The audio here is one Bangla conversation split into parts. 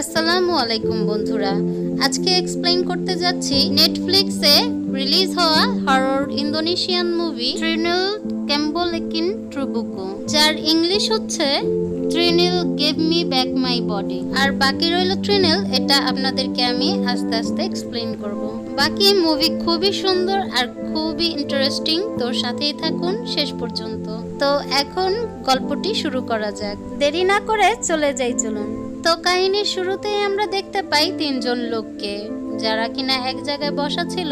আসসালামু আলাইকুম বন্ধুরা। আজকে এক্সপ্লেইন করতে যাচ্ছি নেটফ্লিক্সে রিলিজ হওয়া হরর ইন্দোনেশিয়ান মুভি ট্রিনিল ক্যাম্বোলেকিন ট্রুবুকু যার ইংলিশ হচ্ছে Trinil give me back my body আর বাকি রইল ট্রিনিল এটা আপনাদেরকে আমি আস্তে আস্তে এক্সপ্লেইন করব। বাকি মুভি খুবই সুন্দর আর খুবই ইন্টারেস্টিং তোর সাথেই থাকুন শেষ পর্যন্ত। তো এখন গল্পটি শুরু করা যাক। দেরি না করে চলে যাই, চলুন। তো কাহিনীর শুরুতেই আমরা দেখতে পাই তিনজন লোককে, যারা কিনা এক জায়গায় বসা ছিল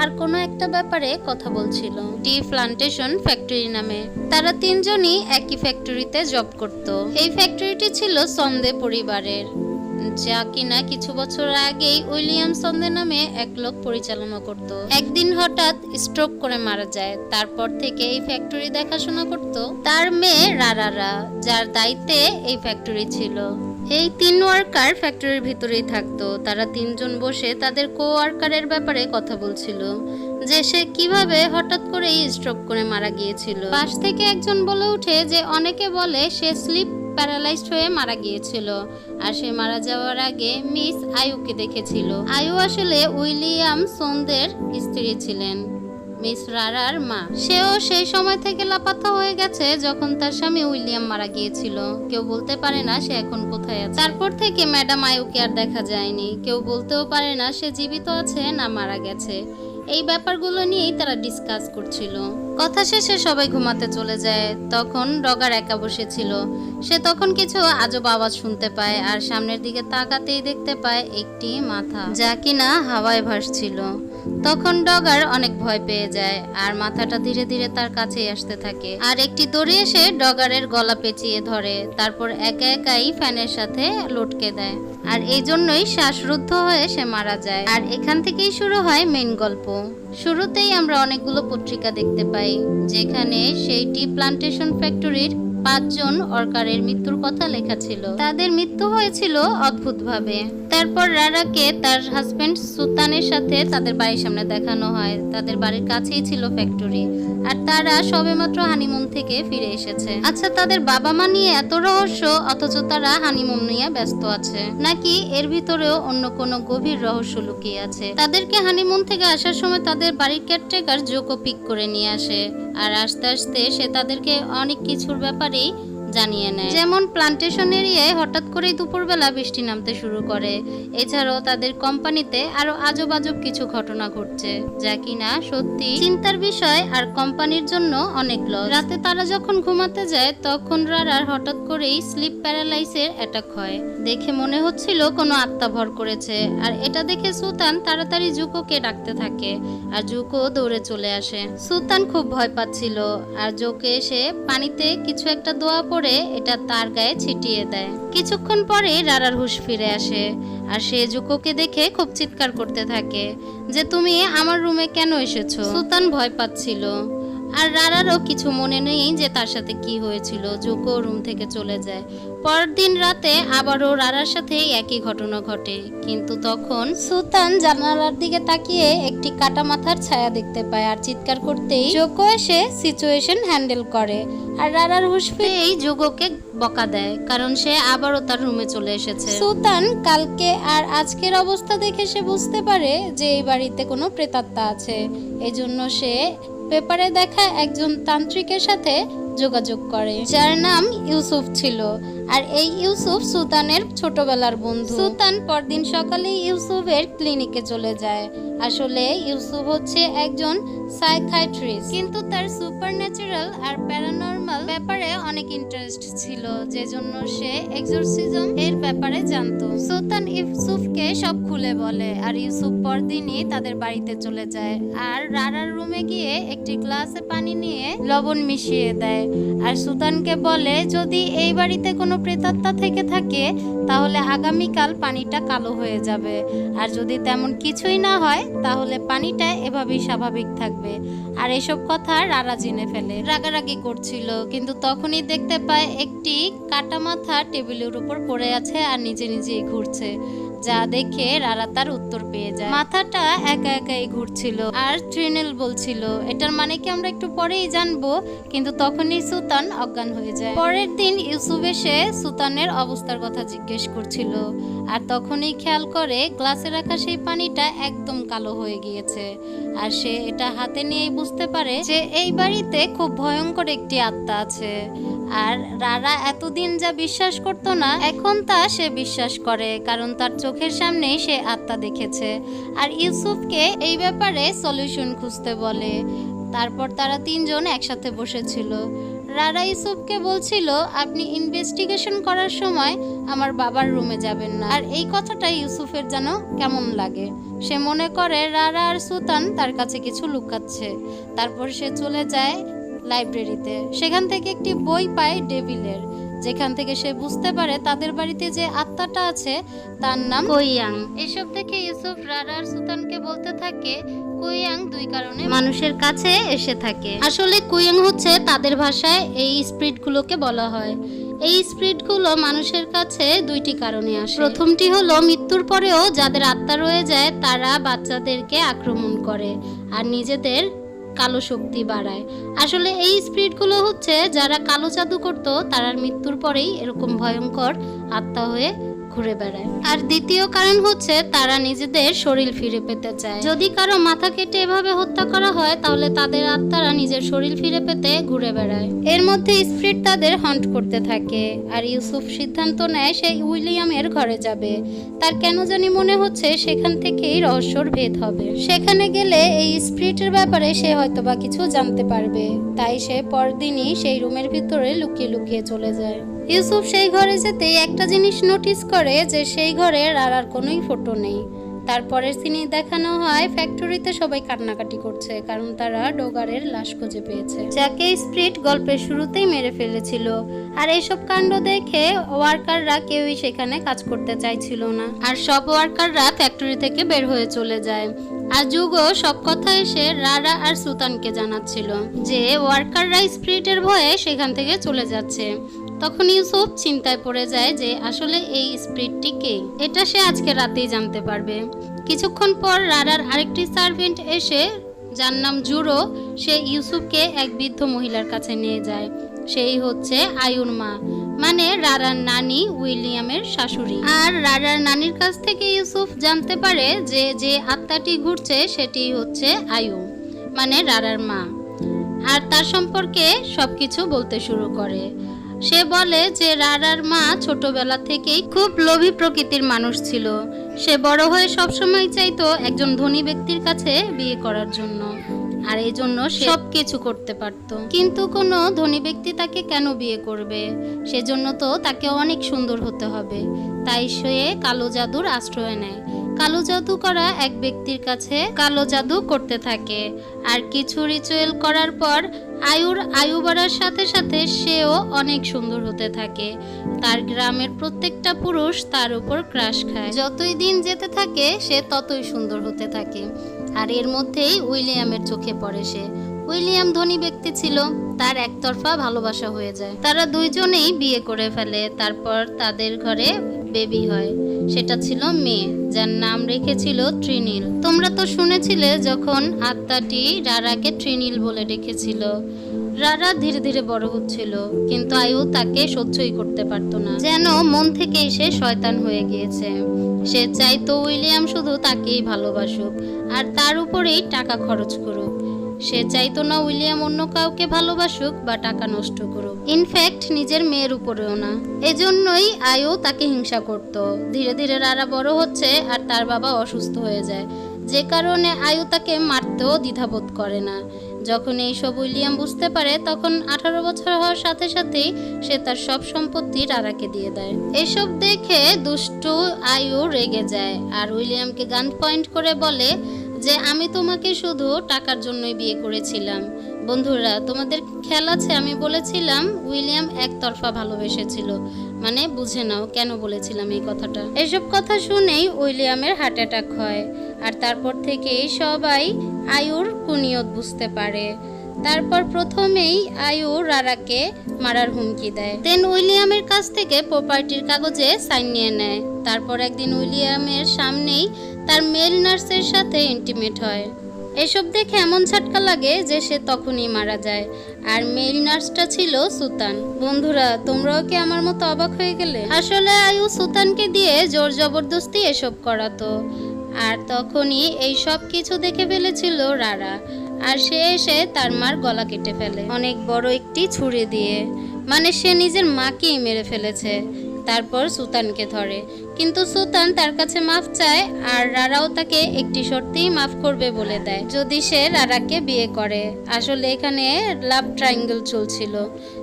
আর কোনো একটা ব্যাপারে কথা বলছিল। টি প্লান্টেশন ফ্যাক্টরি নামে। তারা তিনজনই একই ফ্যাক্টরিতে জব করত। এই ফ্যাক্টরিটি ছিল সন্দে পরিবারের, যা কিনা কিছু বছর আগেই উইলিয়াম সন্দে নামে এক লোক পরিচালনা করত। একদিন হঠাৎ স্ট্রোক করে মারা যায়, তারপর থেকে এই ফ্যাক্টরি দেখাশোনা করত। তার মেয়ে রারারা, যার দায়িত্বে এই ফ্যাক্টরি ছিল। এই তিন ওয়ার্কার ফ্যাক্টরির ভিতরেই থাকতো। তারা তিনজন বসে তাদের কো ওয়ার্কারের ব্যাপারে কথা বলছিল, যে সে কীভাবে হঠাৎ করেই স্ট্রোক করে মারা গিয়েছিল। পাশ থেকে একজন বলে উঠে যে অনেকে বলে সে স্লিপ প্যারালাইজড হয়ে মারা গিয়েছিল, আর সে মারা যাওয়ার আগে মিস আয়ুকে দেখেছিল। আয়ু আসলে উইলিয়াম সন্দের স্ত্রী ছিলেন। মিস রারার মা। সেও সেই সময় থেকে লাপাত্তা হয়ে গেছে যখন তার স্বামী উইলিয়াম মারা গিয়েছিল। কেউ বলতে পারে না সে এখন কোথায় আছে। তারপর থেকে ম্যাডাম আয়ুকে আর দেখা যায়নি। কেউ বলতেও পারে না সে জীবিত আছে না মারা গেছে। এই ব্যাপারগুলো নিয়েই তারা ডিসকাস করছিল। কথা শেষে সবাই ঘুমাতে চলে যায়। তখন ডগার একা বসেছিল। সে তখন কিছু আজব আওয়াজ শুনতে পায় আর সামনের দিকে তাকাতেই দেখতে পায় একটি মাথা যা কিনা হাওয়ায় ভাসছিল। তখন ডগার অনেক ভয় পেয়ে যায় আর মাথাটা ধীরে ধীরে তার কাছেই আসতে থাকে। আর একটি দড়ি এসে ডগারের গলা পেঁচিয়ে ধরে, তারপর একা একাই ফ্যানের সাথে লটকে দেয়। আর এই জন্যই শ্বাসরুদ্ধ হয়ে সে মারা যায়। আর এখান থেকেই শুরু হয় মেন গল্প। শুরুতেই আমরা অনেকগুলো পত্রিকা দেখতে পাই, যেখানে সেই টি প্লান্টেশন ফ্যাক্টরির পাঁচজন অর্কারের মৃত্যুর কথা লেখা ছিল। তাদের মৃত্যু হয়েছিল অদ্ভুতভাবে। তারপর রারাকে তার হাজবেন্ড সুলতানের সাথে তাদের বাড়ির সামনে দেখানো হয়। তাদের বাড়ির কাছেই ছিল ফ্যাক্টরি আর তারা সবেমাত্র হানিমুন থেকে ফিরে এসেছে। আচ্ছা তাদের বাবা মা নিয়ে এত রহস্য, অথচ তারা হানিমুন নিয়ে ব্যস্ত আছে। নাকি এর ভিতরেও অন্য কোনো গভীর রহস্য লুকিয়ে আছে? তাদেরকে হানিমুন থেকে আসার সময় তাদের বাড়ির কেয়ারটেকার জোকো পিক করে নিয়ে আসে। আর আস্তে আস্তে সে তাদেরকে অনেক কিছুর ব্যাপারেই জানিয়ে নেয়। যেমন প্লান্টেশন এরিয়ায় হঠাৎ করেই দুপুরবেলা বৃষ্টি নামতে শুরু করে। এছাড়াও তাদের কোম্পানিতে আরও আজব কিছু ঘটনা ঘটছে, যা কিনা সত্যি চিন্তার বিষয় আর কোম্পানির জন্য অনেক লস রাতে তারা যখন ঘুমাতে যায়, তখন রারার হঠাৎ করেই স্লিপ প্যারালাইসের অ্যাটাক হয়। দেখে মনে হচ্ছিল কোনো আত্মা ভর করেছে, আর এটা দেখে সুলতান তাড়াতাড়ি জুকোকে ডাকতে থাকে, আর জুকো দৌড়ে চলে আসে। সুলতান খুব ভয় পাচ্ছিল, আর জোকে এসে পানিতে কিছু একটা দোয়া পড়ে এটা তার গায়ে ছিটিয়ে দেয়। কিছুক্ষণ পরে রারার হুশ ফিরে আসে আর সে জুকোকে দেখে খুব চিৎকার করতে থাকে যে, তুমি আমার রুমে কেন এসেছ? সুলতান ভয় পাচ্ছিল। আর রারারও কিছু মনে নেই যে তার সাথে কি হয়েছিল জুকো রুম থেকে চলে যায়। পরদিন রাতে আবারও রারার সাথে একই ঘটনা ঘটে, কিন্তু তখন সুলতান জানালার দিকে তাকিয়ে একটি কাটা মাথার ছায়া দেখতে পায় আর চিৎকার করতেই জোকো এসে সিচুয়েশন হ্যান্ডেল করে আর রারার হুঁশ পেয়েই জোগোকে বকা দেয়, কারণ সে আবারও তার রুমে চলে এসেছে। সুলতান কালকে আর আজকের অবস্থা দেখে সে বুঝতে পারে যে এই বাড়িতে কোনো প্রেতাত্মা আছে, এজন্য সে পেপারে দেখা একজন তান্ত্রিকের সাথে যোগাযোগ করে যার নাম ইউসুফ ছিল। আর এই ইউসুফ সুলতানের ছোটবেলার বন্ধু। সুলতান পরদিন সকালে ইউসুফের ক্লিনিকে চলে যায়। আসলে ইউসুফ হচ্ছে একজন সাইকাইট্রিস্ট কিন্তু তার সুপার ন্যাচারাল আর প্যারানর্মাল ব্যাপারে অনেক ইন্টারেস্ট ছিল যে জন্য সে এক্সোরসিজম এর ব্যাপারে জানতো। সুলতান ইউসুফকে সব খুলে বলে, আর ইউসুফ পরদিনই তাদের বাড়িতে চলে যায়। আর রারার রুমে গিয়ে একটি গ্লাসে পানি নিয়ে লবণ মিশিয়ে দেয়। আর সুলতানকে বলে, যদি এই বাড়িতে কোনো প্রেতাত্মা থেকে থাকে, তাহলে আগামীকাল পানিটা কালো হয়ে যাবে। আর যদি তেমন কিছুই না হয়, তাহলে পানিটা এভাবেই স্বাভাবিক থাকবে। আর এসব কথা রারা জেনে ফেলে। রাগারাগি করছিল, কিন্তু তখনই দেখতে পায় একটি কাটা মাথা টেবিলের উপর পড়ে আছে আর নিজে নিজেই ঘুরছে। যা দেখে রারা তার উত্তর পেয়ে যায়। মাথাটা একা একাই ঘুরছিল আর ট্রিনেল বলছিল, এটার মানে কি আমরা একটু পরেই জানব? কিন্তু তখনই সুতান অজ্ঞান হয়ে যায়। পরের দিন ইউসুফ এসে সুতানের অবস্থার কথা জিজ্ঞেস করছিল। আর তখনই খেয়াল করে গ্লাসে রাখা সেই পানিটা একদম কালো হয়ে গিয়েছে। আর সে এটা হাতে নিয়েই বুঝতে পারে যে এই বাড়িতে খুব ভয়ঙ্কর একটি আত্মা আছে। আর রারা এতদিন যা বিশ্বাস করতো না, এখন তা সে বিশ্বাস করে, কারণ তার চোখের সামনেই সে আত্মা দেখেছে। আর ইউসুফকে এই ব্যাপারে সলিউশন খুঁজতে বলে। তারপর তারা তিনজন একসাথে বসেছিল। রারা ইউসুফকে বলছিল, আপনি ইনভেস্টিগেশন করার সময় আমার বাবার রুমে যাবেন না। আর এই কথাটা ইউসুফের যেন কেমন লাগে। সে মনে করে রারা আর সুতান তার কাছে কিছু লুকাচ্ছে। তারপর সে চলে যায় লাইব্রেরিতে। সেখান থেকে একটি বই পায় ডেভিলের। যেখান থেকে সে বুঝতে পারে তাদের বাড়িতে যে আত্মাটা আছে তার নাম কোইয়াং। এসব দেখে ইউসুফ রারা আর সুতানকে বলতে থাকে কুইয়াং দুই কারণে মানুষের কাছে এসে থাকে। আসলে কুইয়াং হচ্ছে তাদের ভাষায় এই স্পিরিটগুলোকে বলা হয়। এই স্পিরিটগুলো মানুষের কাছে দুইটি কারণে আসে। প্রথমটি হলো মৃত্যুর পরেও যাদের আত্মা রয়ে যায় তারা বাচ্চাদেরকে আক্রমণ করে আর নিজেদের কালো শক্তি বাড়ায়। আসলে এই স্পিরিটগুলো হচ্ছে, যারা কালো জাদু করত তারা মৃত্যুর পরেই এরকম ভয়ঙ্কর আত্মা হয়ে ঘুরে বেড়ায়। আর দ্বিতীয় কারণ হচ্ছে তারা নিজেদের শরীর ফিরে পেতে চায়। যদি কারও মাথা কেটে এভাবে হত্যা করা হয়, তাহলে তাদের আত্মারা নিজের শরীর ফিরে পেতে ঘুরে বেড়ায়। এর মধ্যে স্পিরিট তাদের হন্ট করতে থাকে। আর ইউসুফ সিদ্ধান্ত নেয় সে উইলিয়ামের ঘরে যাবে। তার কেন জানি মনে হচ্ছে সেখান থেকেই রহস্যর ভেদ হবে। সেখানে গেলে এই স্পিরিটের ব্যাপারে সে হয়তোবা কিছু জানতে পারবে। তাই সে পরদিনই সেই রুমের ভিতরে লুকিয়ে লুকিয়ে চলে যায়। ইউসুফ সেই ঘরে যেতেই একটা জিনিস নোটিস করে যে সেই ঘরে রারার কোনোই ফটো নেই। তারপরের সিনে দেখানো হয় ফ্যাক্টরিতে সবাই কান্নাকাটি করছে, কারণ তারা ডোগারের লাশ খুঁজে পেয়েছে। যাকে স্প্রিট গল্পের শুরুতেই মেরে ফেলেছিল। আর এইসব কাণ্ড দেখে ওয়ার্কাররা কেউই সেখানে কাজ করতে চাইছিল না। আর সব ওয়ার্কাররা ফ্যাক্টরি থেকে বের হয়ে চলে যায়। আর যুগও সব কথা এসে রারা আর সুতানকে জানাচ্ছিল যে ওয়ার্কাররা স্প্রিটের ভয়ে সেখান থেকে চলে যাচ্ছে। তখন ইউসুফ চিন্তায় পড়ে যায় যে আসলে এই স্প্রিটটি কে? এটা সে আজকে রাতেই জানতে পারবে। কিছুক্ষণ পর রারার আরেকটি সার্ভেন্ট এসে, যার নাম জুরো, সে ইউসুফকে এক বৃদ্ধ মহিলার কাছে নিয়ে যায়। সেই হচ্ছে আয়ুর মা মানে রারার নানি উইলিয়ামের শাশুড়ি। আর রারার নানির কাছ থেকে ইউসুফ জানতে পারে যে যে আত্মাটি ঘুরছে, সেটি হচ্ছে আয়ু মানে রারার মা। আর তার সম্পর্কে সবকিছু বলতে শুরু করে। সে বলে যে রারার মা ছোটবেলা থেকেই খুব লোভী প্রকৃতির মানুষ ছিল। সে বড় হয়ে সবসময় চাইতো একজন ধনী ব্যক্তির কাছে বিয়ে করার জন্য। আর এই জন্য সব কিছু করতে পারত। কিন্তু কোনো ধনী ব্যক্তি তাকে কেন বিয়ে করবে? সেজন্য তো তাকে অনেক সুন্দর হতে হবে। তাই সে কালো জাদুর আশ্রয় নেয়। কালো জাদু করা এক ব্যক্তির কাছে কালো জাদু করতে থাকে। আর কিছু রিচুয়াল করার পর আয়ুর আয়ু বাড়ার সাথে সাথে সেও অনেক সুন্দর হতে থাকে। তার গ্রামের প্রত্যেকটা পুরুষ তার উপর ক্রাশ খায়। যতই দিন যেতে থাকে, সে ততই সুন্দর হতে থাকে। আর এর মধ্যেই উইলিয়ামের চোখে পড়ে সে। উইলিয়াম ধনী ব্যক্তি ছিল, তার একতরফা ভালোবাসা হয়ে যায়। তারা দুইজনেই বিয়ে করে ফেলে, তারপর তাদের ঘরে বেবি হয়। সেটা ছিল মেয়ে, যার নাম রেখেছিল ট্রিনিল তোমরা তো শুনেছিলে যখন আত্মাটি রারাকে ট্রিনিল বলে ডেকেছিল। রারা ধীরে ধীরে বড় হচ্ছিল, কিন্তু আয়ু তাকে সহ্যই করতে পারতো না। যেন মন থেকেই সে শয়তান হয়ে গিয়েছে। সে চাইতো উইলিয়াম শুধু তাকেই ভালোবাসুক, আর তার উপরেই টাকা খরচ করুক। সে চাইতো না উইলিয়াম অন্য কাউকে ভালোবাসুক বা টাকা নষ্ট করুক। ইনফ্যাক্ট নিজের মেয়ের উপরেও না। এজন্যই আয়ু তাকে হিংসা করত। ধীরে ধীরে রারা বড় হচ্ছে আর তার বাবা অসুস্থ হয়ে যায়। যে কারণে আয়ু তাকে মারতেও দ্বিধাবোধ করে না। যখন এইসব উইলিয়াম বুঝতে পারে, তখন আঠারো বছর হওয়ার সাথে সাথেই সে তার সব সম্পত্তি রারাকে দিয়ে দেয়। এসব দেখে দুষ্টু আয়ু রেগে যায় আর উইলিয়ামকে গান পয়েন্ট করে বলে যে আমি তোমাকে শুধু টাকার জন্যই বিয়ে করেছিলাম। বন্ধুরা, তোমাদের খেয়াল আছে? আমি বলেছিলাম, উইলিয়াম একতরফা ভালোবেসেছিল। মানে বুঝে নাও, কেন বলেছিলাম এই কথাটা? এসব কথা শুনেই উইলিয়ামের হার্ট অ্যাটাক হয়। আর তারপর থেকেই সবাই আয়ুর কুনিয়ত বুঝতে পারে। তারপর প্রথমেই আয়ু রারাকে মারার হুমকি দেয়। দেন উইলিয়ামের কাছ থেকে প্রপার্টির কাগজে সাইন নিয়ে নেয়। তারপর একদিন উইলিয়ামের সামনেই তার মেল নার্সের সাথে ইন্টিমেট হয়। এসব দেখে এমন ছাটকা লাগে যে সে তখনই মারা যায়। আর মেল নার্সটা ছিল সুতান। বন্ধুরা, তোমরাও কি আমার মতো অবাক হয়ে গেলে? আসলে আয়ু সুতানকে দিয়ে জোর জবরদস্তি এসব করাতো। আর তখনই এই সব কিছু দেখে ফেলেছিল রারা। আর সে এসে তার মার গলা কেটে ফেলে। অনেক বড় একটি ছুরি দিয়ে। মানে সে নিজের মাকেই মেরে ফেলেছে। তারপর সুতানকে ধরে। কিন্তু সুতান তার কাছে মাফ চায় আর রারাও তাকে একটি শর্তেই মাফ করবে বলে দেয়। যদি সে রারাকে বিয়ে করে। আসলে এখানে লাভ ট্রায়াঙ্গেল চলছিল।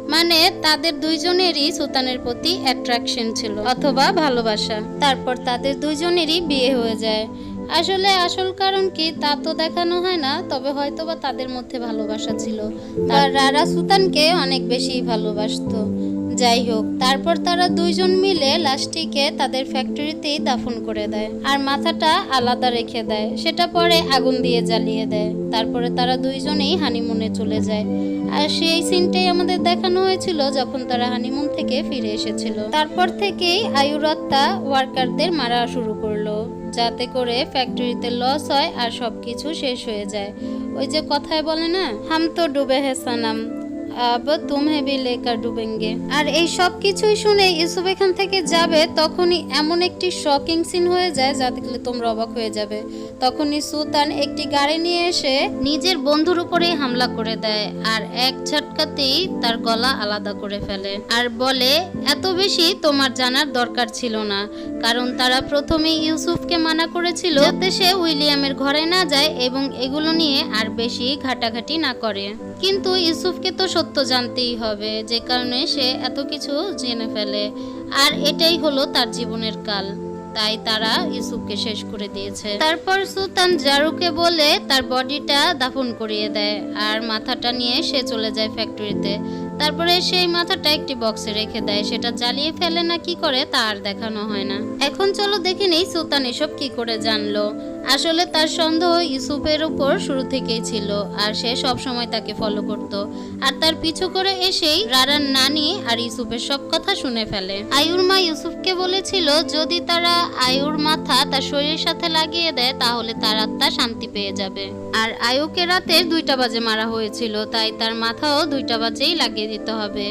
মানে তাদের দুইজনেরই সুতানের প্রতি অ্যাট্রাকশন ছিল অথবা ভালোবাসা। তারপর তাদের দুইজনেরই বিয়ে হয়ে যায়। আসলে আসল কারণ কি তা তো দেখানো হয় না, তবে হয়তোবা তাদের মধ্যে ভালোবাসা ছিল। তার রারা সুতানকে অনেক বেশি ভালোবাসতো। যাই হোক, তারপর তারা দুইজন মিলে লাশটিকে তাদের ফ্যাক্টরিতেই দাফন করে দেয় আর মাথাটা আলাদা রেখে দেয়। সেটা পরে আগুন দিয়ে জ্বালিয়ে দেয়। তারপরে তারা দুইজনেই হানিমুনে চলে যায়। আর সেই সিনটাই আমাদের দেখানো হয়েছিল যখন তারা হানিমুন থেকে ফিরে এসেছিল। তারপর থেকেই আয়ুরত্তা ওয়ার্কারদের মারা শুরু করল, যাতে করে ফ্যাক্টরিতে লস হয় আর সবকিছু শেষ হয়ে যায়। ওই যে কথায় বলে না, হাম তো ডুবে হে সানাম। আব তুমহে ভি লেকার ডুবেঙ্গে। আর এই সব কিছুই শুনে ইউসুফ এখান থেকে যাবে, তখনই এমন একটি শকিং সিন হয়ে যায় যা দেখলে তোমরা অবাক হয়ে যাবে। তখনই সুলতান একটি গাড়ি নিয়ে এসে নিজের বন্ধুর উপরে হামলা করে দেয় আর এক ঝটকাতেই তার গলা আলাদা করে ফেলে আর বলে, এত বেশি তোমার জানার দরকার ছিল না। কারণ তারা প্রথমে ইউসুফকে মানা করেছিল যাতে সে উইলিয়ামের ঘরে না যায় এবং এগুলো নিয়ে আর বেশি ঘাটাঘাটি না করে। কিন্তু ইউসুফকে তো সত্য জানতেই হবে, যে কারণে সে এত কিছু জেনে ফেলে। আর এটাই হলো তার জীবনের কাল। তাই তারা ইউসুফকে শেষ করে দিয়েছে। তারপর সুলতান জারুকে বলে তার বডিটা দাফন করিয়ে দেয় আর মাথাটা নিয়ে সে চলে যায় ফ্যাক্টরিতে। তারপরে সেই মাথাটা একটি বক্সে রেখে দেয়। সেটা জ্বালিয়ে ফেলে না কি করে তা আর দেখানো হয় না। এখন চলো দেখে নেই সুলতান এসব কি করে জানলো। আসলে তার সন্দেহ ইউসুফের উপর শুরু থেকেই ছিল, আর সে সব সময় তাকে ফলো করত। আর তার পিছু করে এসেই রারার নানি আর ইউসুফের সব কথা শুনে ফেলে। আয়ুর মা ইউসুফকে বলেছিল, যদি তারা আয়ুর মাথা তার শরীরের সাথে লাগিয়ে দেয়, তাহলে তার আত্মা শান্তি পেয়ে যাবে। আর আয়ুকে রাতে দুইটা বাজে মারা হয়েছিল, তাই তার মাথাও দুইটা বাজেই লাগিয়ে দিতে হবে।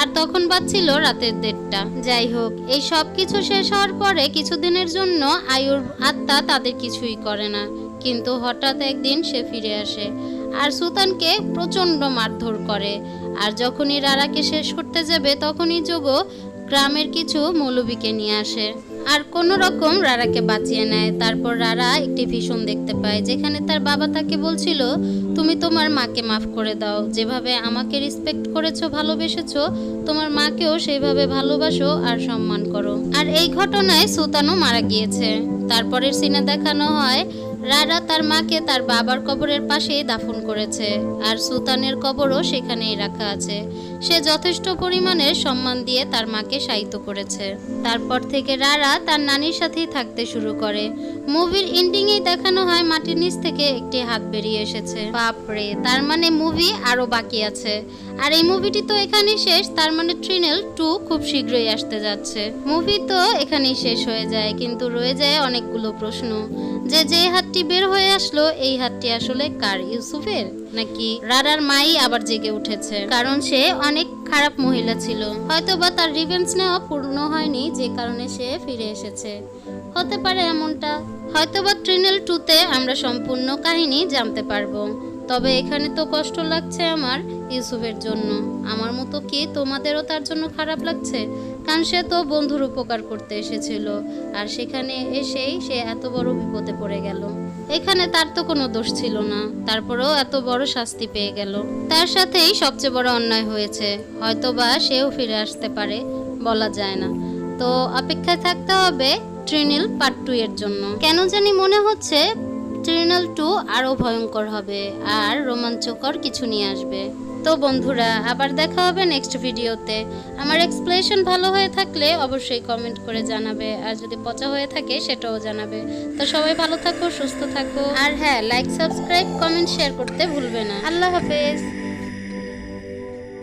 আর তখন বাজছিল রাতের দেড়টা। যাই হোক, এই সব কিছু শেষ হওয়ার পরে কিছুদিনের জন্য আয়ুর আত্মা তাদের কিছুই করে না। কিন্তু হঠাৎ একদিন সে ফিরে আসে আর সুতানকে প্রচণ্ড মারধর করে। আর যখনই রারাকে শেষ করতে যাবে, তখনই যোগো গ্রামের কিছু মৌলবীকে নিয়ে আসে। আর কোনো রকম রারাকে বাঁচিয়ে নেয়। তারপর রারা একটি ভীষণ দেখতে পায়, যেখানে তার বাবা তাকে বলছিল, তুমি তোমার মাকে মাফ করে দাও। যেভাবে আমাকে রেসপেক্ট করেছ, ভালোবেসেছো, তোমার মাকেও সেইভাবে ভালোবাসো আর সম্মান করো। আর এই ঘটনায় সুতানও মারা গিয়েছে। তারপরের সিনে দেখানো হয় রারা তার মাকে তার বাবার কবরের পাশেই দাফন করেছে, আর সুলতানের কবরও সেখানেই রাখা আছে। সে যথেষ্ট পরিমাণে সম্মান দিয়ে তার মাকে শায়িত করেছে। তারপর থেকে রারা তার নানির সাথেই থাকতে শুরু করে। মুভির এন্ডিংয়েই দেখানো হয় মাটির নিচ থেকে একটি হাত বেরিয়ে এসেছে। বাপরে, তার মানে মুভি আরও বাকি আছে। আর এই মুভিটি তো এখানেই শেষ, তার মানে ট্রিনেল টু খুব শীঘ্রই আসতে যাচ্ছে। মুভি তো এখানেই শেষ হয়ে যায়, কিন্তু রয়ে যায় অনেকগুলো প্রশ্ন। যে যে হাতটি বের হয়ে আসলো, এই হাতটি আসলে কার, ইউসুফের? নাকি রারার মাই আবার জেগে উঠেছে? কারণ সে অনেক খারাপ মহিলা ছিল। হয়তোবা তার রিভেন্স নেওয়া পূর্ণ হয়নি, যে কারণে সে ফিরে এসেছে। হতে পারে এমনটা। হয়তোবা ট্রিনেল টুতে আমরা সম্পূর্ণ কাহিনী জানতে পারব। তবে এখানে তো কষ্ট লাগছে আমার ইউসুফের জন্য। আমার মতো কি তোমাদেরও তার জন্য খারাপ লাগছে? কারণ সে তো বন্ধুর উপকার করতে এসেছিল। আর সেখানে এসেই সে এত বড় বিপদে পড়ে গেল। এখানে তার তো কোনো দোষ ছিল না। তারপরেও এত বড় শাস্তি পেয়ে গেল। তার সাথেই সবচেয়ে বড় অন্যায় হয়েছে। হয়তোবা সেও ফিরে আসতে পারে, বলা যায় না। তো অপেক্ষায় থাকতে হবে ট্রিনিল পার্ট টু এর জন্য। কেন জানি মনে হচ্ছে ট্রিনাল টু আরও ভয়ঙ্কর হবে, আর রোমাঞ্চকর কিছু নিয়ে আসবে। তো বন্ধুরা আবার দেখা হবে নেক্সট ভিডিওতে আমার এক্সপ্লেশন ভালো হয়ে থাকলে অবশ্যই কমেন্ট করে জানাবে আর যদি পচা হয়ে থাকে সেটাও জানাবে। তো সবাই ভালো থাকো সুস্থ থাকো। আর হ্যাঁ লাইক সাবস্ক্রাইব কমেন্ট শেয়ার করতে ভুলবে না। আল্লাহ হাফেজ।